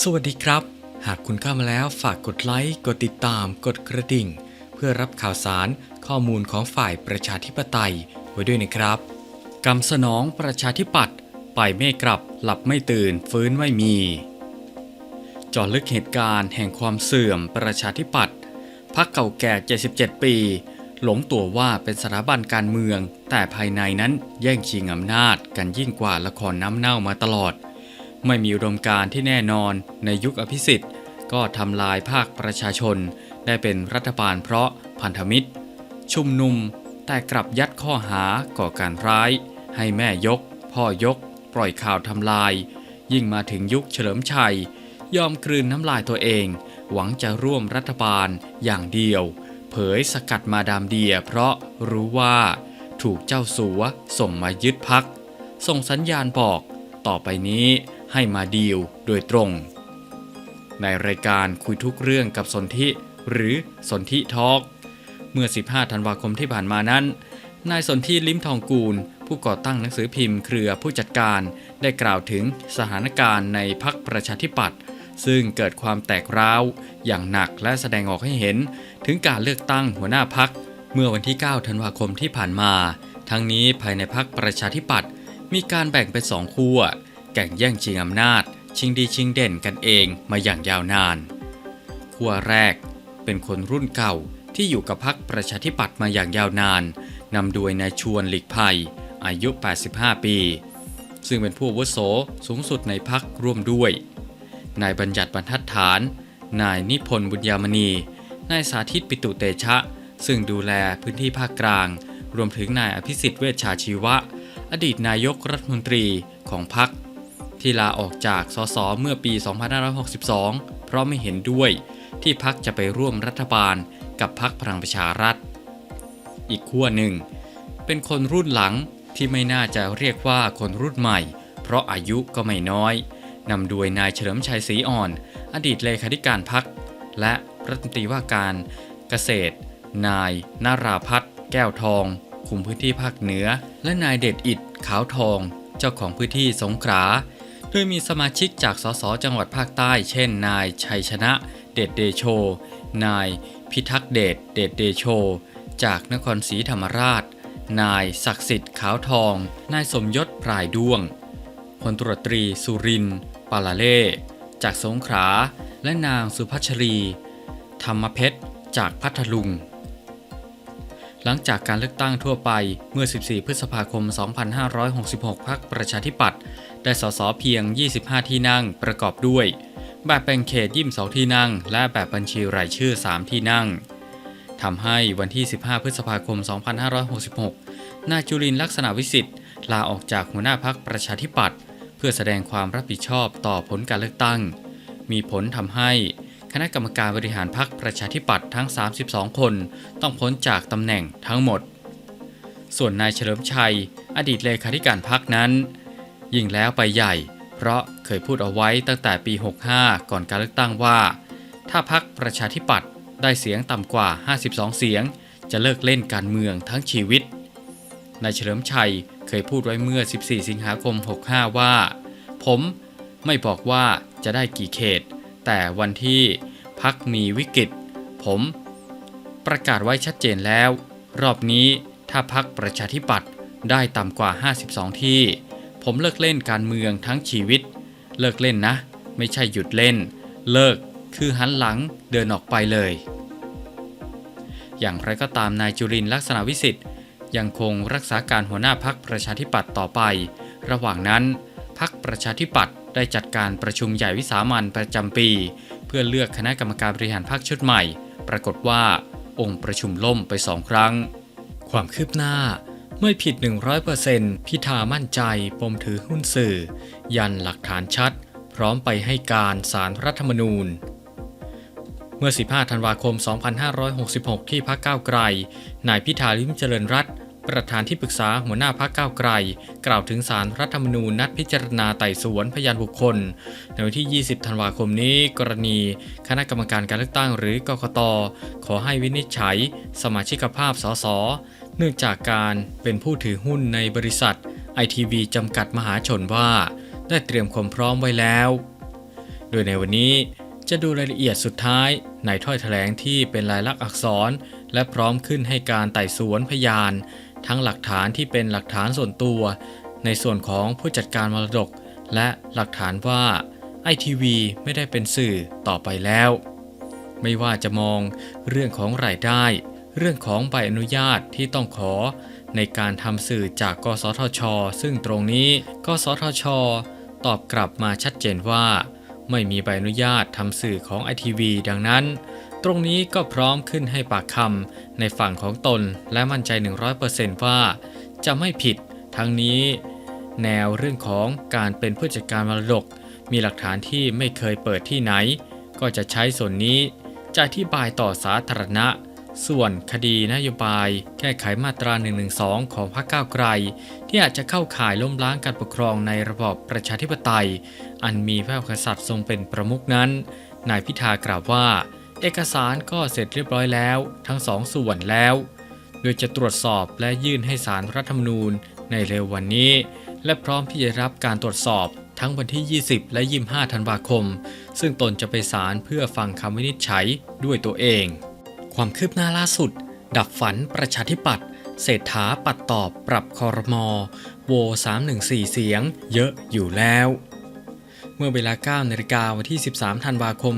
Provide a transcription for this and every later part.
สวัสดีครับ หากคุณเข้ามาแล้วฝากกดไลค์ กดติดตาม กดกระดิ่ง เพื่อรับข่าวสารข้อมูลของฝ่ายประชาธิปไตยไว้ด้วยนะครับกำสนองประชาธิปัตย์ไปไม่กลับ หลับไม่ตื่น ฟื้นไม่มีจาะลึกเหตุการณ์แห่งความเสื่อมประชาธิปัตย์พักเก่าแก่ 77 ปี หลงตัวว่าเป็นสถาบันการเมือง แต่ภายในนั้นแย่งชิงอำนาจกันยิ่งกว่าละครน้ำเน่ามาตลอด ไม่มีอุดมการที่แน่นอนในยุคอภิสิทธิ์ ก็ทำลายภาคประชาชน ได้เป็นรัฐบาลเพราะพันธมิตร ชุมนุมแต่กลับยัดข้อหาก่อการร้าย ให้แม่ยก พ่อยก ปล่อยข่าวทำลาย ยิ่งมาถึงยุคเฉลิมชัย ยอมกลืนน้ำลายตัวเอง หวังจะร่วมรัฐบาลอย่างเดียว เผยสกัดมาดามเดีย เพราะรู้ว่าถูกเจ้าสัวส่งมายึดพัก ส่งสัญญาณบอก ต่อไปนี้ ให้มาดีลโดยตรง ในรายการคุยทุกเรื่องกับสนธิหรือสนธิทอล์กเมื่อ 15 ธันวาคมที่ผ่านมานั้น นายสนธิลิ้มทองกูล ผู้ก่อตั้งหนังสือพิมพ์เครือผู้จัดการได้กล่าวถึงสถานการณ์ในพักประชาธิปัตย์ซึ่งเกิดความแตกร้าวอย่างหนักและแสดงออกให้เห็น ถึงการเลือกตั้งหัวหน้าพักเมื่อวันที่ 9 ธันวาคมที่ผ่านมา ทั้งนี้ภายในพักประชาธิปัตย์มีการแบ่งเป็นสองขั้ว แก่งแย่งชิงอำนาจ ชิงดีชิงเด่นกันเองมาอย่างยาวนานขั้วแรกเป็นคนรุ่นเก่าที่อยู่กับพักประชาธิปัตย์มาอย่างยาวนานนำโดยนายชวนหลีกภัย อายุ 85 ปี ซึ่งเป็นผู้วุโสสูงสุดในพักร่วมด้วย นายบัญญัติบรรทัดฐาน นายนิพนธ์บุญยามณี นายสาธิตปิตุเตชะ ซึ่งดูแลพื้นที่ภาคกลาง รวมถึงนายอภิสิทธิ์เวชชาชีวะ อดีตนายกรัฐมนตรีของพรรค ที่ลาออกจากสสเมื่อปี 2562 เพราะไม่เห็นด้วยที่พักจะไปร่วมรัฐบาลกับพักพลังประชารัฐ อีกขั้วหนึ่ง เป็นคนรุ่นหลังที่ไม่น่าจะเรียกว่าคนรุ่นใหม่ เพราะอายุก็ไม่น้อยนำโดยนายเฉลิมชัยศรีอ่อน อดีตเลขาธิการพัก และรัฐมนตรีว่าการเกษตร นายนาราพัฒน์แก้วทอง คุมพื้นที่ภาคเหนือ และนายเดชอิดขาวทอง เจ้าของพื้นที่สงขลา โดยมีสมาชิกจากสสจังหวัดภาคใต้ เช่น นายชัยชนะ เดชเดโช นายพิทักษ์เดชเดชเดโช จากนครศรีธรรมราช นายศักดิ์สิทธิ์ขาวทอง นายสมยศพรายด้วงพลตรวจตรีสุรินปาลาเล่ จากสงขลาและนางสุพัชรี ธรรมเพชร จากพัทลุง หลังจากการเลือกตั้งทั่วไปเมื่อ 14 พฤษภาคม 2566พักประชาธิปัตย์ ได้สสเพียง 25 ที่นั่งประกอบด้วย แบบแบ่งเขตยี่สองที่นั่ง และแบบบัญชีรายชื่อ 3 ที่นั่งทำให้วันที่ 15 พฤษภาคม 2566 นายจุลินลักษณะวิสิทธิ์ลาออกจากหัวหน้าพักประชาธิปัตย์เพื่อแสดงความรับผิดชอบต่อผลการเลือกตั้ง มีผลทำให้คณะกรรมการบริหารพักประชาธิปัตย์ทั้ง 32 คน ต้องพ้นจากตำแหน่งทั้งหมด ส่วนนายเฉลิมชัย อดีตเลขาธิการพักนั้น ยิ่งแล้วไปใหญ่ เพราะเคยพูดเอาไว้ตั้งแต่ปี 65 ก่อนการเลือกตั้งว่า ถ้าพักประชาธิปัตย์ได้เสียงต่ำกว่า 52 เสียง จะเลิกเล่นการเมืองทั้งชีวิตนายเฉลิมชัยเคยพูดไว้เมื่อ 14 สิงหาคม 65 ว่า ผมไม่บอกว่าจะได้กี่เขต แต่วันที่พักมีวิกฤต ผม ประกาศไว้ชัดเจนแล้ว รอบนี้ถ้าพักประชาธิปัตย์ได้ต่ำกว่า 52 ที่ ผมเลิกเล่นการเมืองทั้งชีวิต เลิกเล่นนะ ไม่ใช่หยุดเล่น เลิกคือหันหลังเดินออกไปเลย อย่างไรก็ตามนายจุรินลักษณะวิสิทธิ์ยังคงรักษาการหัวหน้าพักประชาธิปัตย์ต่อไป ระหว่างนั้นพักประชาธิปัตย์ได้จัดการประชุมใหญ่วิสามันประจำปี เพื่อเลือกคณะกรรมการบริหารพักชุดใหม่ ปรากฏว่าองค์ประชุมล่มไปสองครั้ง ความคืบหน้า ไม่ผิด 100%พิธามั่นใจปมถือหุ้นสื่อ ยันหลักฐานชัด พร้อมไปให้การสารรัฐธรรมนูญ เมื่อ 15 ธันวาคม 2566 ที่พักก้าวไกล นายพิธาลิมเจริญรัตประธานที่ปรึกษาหัวหน้าพักก้าไกล กล่าวถึงสารรัฐธรรมนูญนัดพิจารณาไต่สวนพยานบุคคล ในวันที่ 20 ธันวาคมนี้ กรณี คณะกรรมการการเลือกตั้งหรือกกต ขอให้วินิจฉัย สมาชิกภาพสส เนื่องจากการเป็นผู้ถือหุ้นในบริษัทไอทีวีจำกัดมหาชนว่า ได้เตรียมความพร้อมไว้แล้ว โดยในวันนี้จะดูรายละเอียดสุดท้ายในถ้อยแถลงที่เป็นลายลักษณ์อักษร และพร้อมขึ้นให้การไต่สวนพยาน ทั้งหลักฐานที่เป็นหลักฐานส่วนตัว ในส่วนของผู้จัดการมรดก และหลักฐานว่าไอทีวีไม่ได้เป็นสื่อต่อไปแล้ว ไม่ว่าจะมองเรื่องของรายได้ เรื่องของใบอนุญาตที่ต้องขอ ในการทำสื่อจากกสทช ซึ่งตรงนี้กสทช ตอบกลับมาชัดเจนว่า ไม่มีใบอนุญาตทำสื่อของไอทีวีดังนั้น ตรงนี้ก็พร้อมขึ้นให้ปากคำในฝั่งของตนและมั่นใจ 100%ว่า จะไม่ผิดทั้งนี้ แนวเรื่องของการเป็นผู้จัดการมรดก มีหลักฐานที่ไม่เคยเปิดที่ไหน ก็จะใช้ส่วนนี้จะอธิบายต่อสาธารณะ ส่วนคดีนโยบายแก้ไขมาตรา 112 ของพรรคก้าวไกล ที่อาจจะเข้าข่ายล้มล้างการปกครองในระบอบประชาธิปไตย อันมีพระมหากษัตริย์ทรงเป็นประมุขนั้น นายพิธากล่าวว่า เอกสารก็เสร็จเรียบร้อยแล้ว ทั้งสองส่วนแล้ว โดยจะตรวจสอบและยื่นให้สารรัฐธรรมนูญในเร็ววันนี้ และพร้อมที่จะรับการตรวจสอบทั้งวันที่ 20 และ 25 ธันวาคม ซึ่งตนจะไปศาลเพื่อฟังคำวินิจฉัยด้วยตัวเอง ความคืบหน้าล่าสุด ดับฝันประชาธิปัตย์เศรษฐาปัดตอบปรับคอรมอโว 314 เสียง เยอะอยู่แล้ว เมื่อเวลา 9นาฬิกาวันที่ 13 ธันวาคม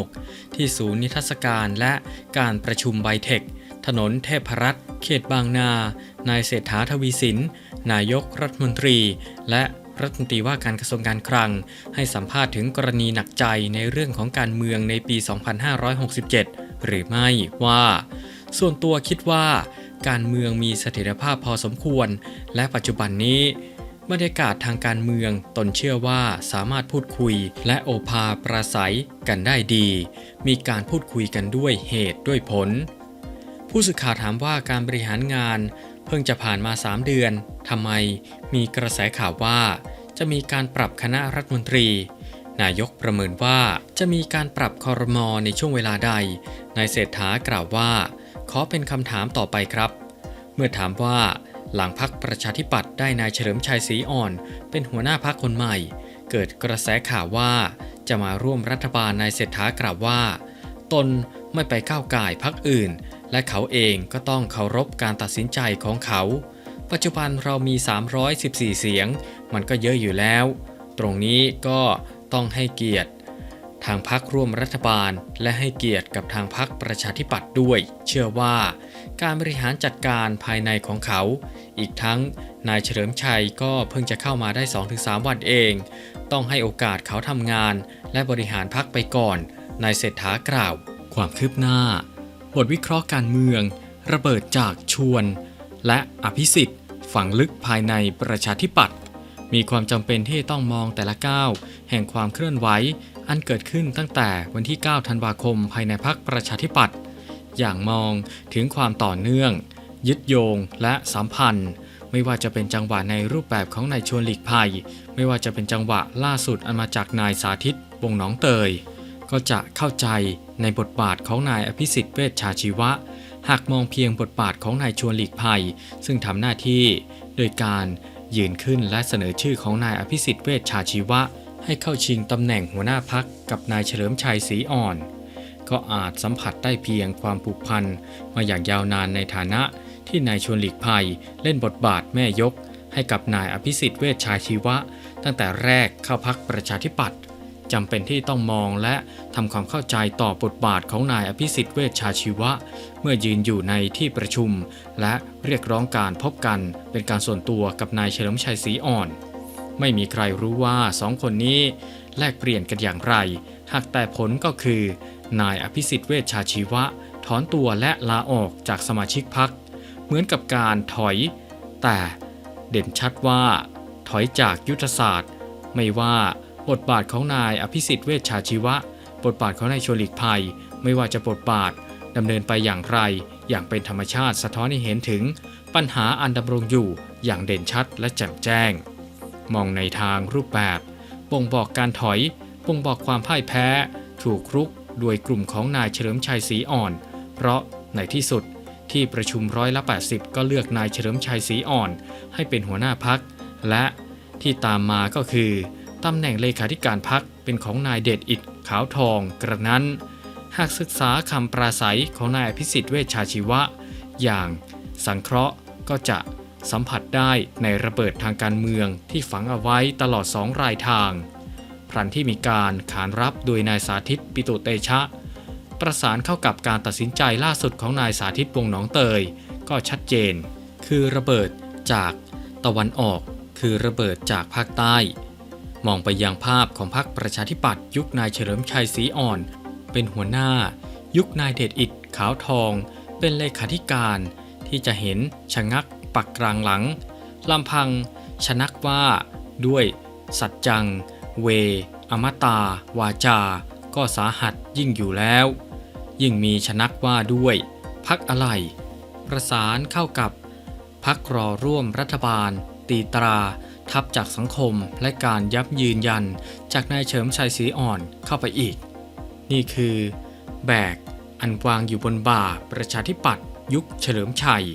2566 ที่ศูนย์นิทรรศการและการประชุมไบเทค ถนนเทพรัตน์เขตบางนา นายเศรษฐาทวีสิน นายกรัฐมนตรี และรัฐมนตรีว่าการกระทรวงการคลัง ให้สัมภาษณ์ถึงกรณีหนักใจในเรื่องของการเมืองในปี 2567 หรือไม่ว่า ส่วนตัวคิดว่า การเมืองมีเสถียรภาพพอสมควร และปัจจุบันนี้บรรยากาศทางการเมืองตนเชื่อว่าสามารถพูดคุยและโอภาปราศัยกันได้ดี มีการพูดคุยกันด้วยเหตุด้วยผล ผู้สื่อข่าวถามว่าการบริหารงาน เพิ่งจะผ่านมา 3 เดือนทำไมมีกระแสข่าวว่า จะมีการปรับคณะรัฐมนตรี นายกประเมินว่าจะมีการปรับคอรมอในช่วงเวลาใด นายเศรษฐากล่าวว่า ขอเป็นคำถามต่อไปครับ เมื่อถามว่า หลังพักประชาธิปัตย์ได้นายเฉลิมชัยศรีอ่อน เป็นหัวหน้าพักคนใหม่ เกิดกระแสข่าวว่า จะมาร่วมรัฐบาลนายเศรษฐากล่าวว่า ตนไม่ไปก้าวก่ายพักอื่น และเขาเองก็ต้องเคารพการตัดสินใจของเขา ปัจจุบันเรามี 314 เสียง มันก็เยอะอยู่แล้ว ตรงนี้ก็ ต้องให้เกียรติ ทางพักร่วมรัฐบาล และให้เกียรติกับทางพักประชาธิปัตย์ด้วย เชื่อว่าการบริหารจัดการภายในของเขา อีกทั้งนายเฉลิมชัยก็เพิ่งจะเข้ามาได้ 2-3 วันเอง ต้องให้โอกาสเขาทำงาน และบริหารพักไปก่อนนายเศรษฐากล่าว ความคืบหน้า บทวิเคราะห์การเมือง ระเบิดจากชวน และอภิสิทธิ์ฝังลึกภายในประชาธิปัตย์ มีความจำเป็นที่ต้องมองแต่ละก้าวแห่งความเคลื่อนไหว อันเกิดขึ้นตั้งแต่วันที่ 9 ธันวาคมภายในพักประชาธิปัตย์อย่างมองถึงความต่อเนื่อง ยึดโยงและสัมพันธ์ ไม่ว่าจะเป็นจังหวะในรูปแบบของนายชวนหลีกภัย ไม่ว่าจะเป็นจังหวะล่าสุดอันมาจากนายสาธิตวงศ์หนองเตย ก็จะเข้าใจในบทบาทของนายอภิสิทธิ์เวชชาชีวะ หากมองเพียงบทบาทของนายชวนหลีกภัย ซึ่งทำหน้าที่ โดยการ ยืนขึ้นและเสนอชื่อของนายอภิสิทธิ์เวชชาชีวะ ให้เข้าชิงตำแหน่งหัวหน้าพักกับนายเฉลิมชัยศรีอ่อน ก็อาจสัมผัสได้เพียงความผูกพันมาอย่างยาวนานในฐานะที่นายชวนหลีกภัยเล่นบทบาทแม่ยก ให้กับนายอภิสิทธิ์เวชชาชีวะ ตั้งแต่แรกเข้าพักประชาธิปัตย์ จำเป็นที่ต้องมองและทำความเข้าใจต่อบทบาทของนายอภิสิทธิ์เวชชาชีวะ เมื่อยืนอยู่ในที่ประชุม และเรียกร้องการพบกันเป็นการส่วนตัวกับนายเฉลิมชัยศรีอ่อน ไม่มีใครรู้ว่าสองคนนี้ แลกเปลี่ยนกันอย่างไร หากแต่ผลก็คือ นายอภิสิทธิ์เวชชาชีวะ ถอนตัวและลาออกจากสมาชิกพัก เหมือนกับการถอย แต่เด่นชัดว่า ถอยจากยุทธศาสตร์ ไม่ว่า บทบาทของนายอภิสิทธิ์เวชชาชีวะ บทบาทของนายชวลีกภัย ไม่ว่าจะบทบาทดำเนินไปอย่างไร อย่างเป็นธรรมชาติสะท้อนให้เห็นถึง ปัญหาอันดำรงอยู่อย่างเด่นชัดและแจ่มแจ้ง มองในทางรูปแบบบ่งบอกการถอยบ่งบอกความพ่ายแพ้ ถูกรุกโดยกลุ่มของนายเฉลิมชัยศรีอ่อน เพราะในที่สุดที่ประชุมร้อยละ 80 ก็เลือกนายเฉลิมชัยศรีอ่อน ให้เป็นหัวหน้าพัก และที่ตามมาก็คือ ตำแหน่งเลขาธิการพักเป็นของนายเดชอิดขาวทอง กระนั้น หากศึกษาคำปราศัยของนายอภิสิทธิ์เวชชาชีวะ อย่างสังเคราะห์ก็จะสัมผัสได้ในระเบิดทางการเมืองที่ฝังเอาไว้ตลอดสองรายทาง พรันที่มีการขานรับโดยนายสาธิตปิตุเตชะ ประสานเข้ากับการตัดสินใจล่าสุดของนายสาธิตวงหนองเตย ก็ชัดเจน คือระเบิดจากตะวันออก คือระเบิดจากภาคใต้ มองไปยังภาพของพรรคประชาธิปัตย์ยุคนายเฉลิมชัยศรีอ่อน เป็นหัวหน้า ยุคนายเดชอิดขาวทอง เป็นเลขาธิการ ที่จะเห็นชะงักปักกลางหลังลำพัง ชนักว่าด้วย สัจจัง เว อมตา วาจา ก็สาหัสยิ่งอยู่แล้ว ยิ่งมีชนักว่าด้วยพักอะไร ประสานเข้ากับพักรอร่วมรัฐบาล ตีตรา ทับจากสังคมและการยับยืนยันจากนายเฉิมชัยศรีอ่อนเข้าไปอีก นี่คือ แบก อันวางอยู่บนบ่าประชาธิปัตย์ยุคเฉลิมชัย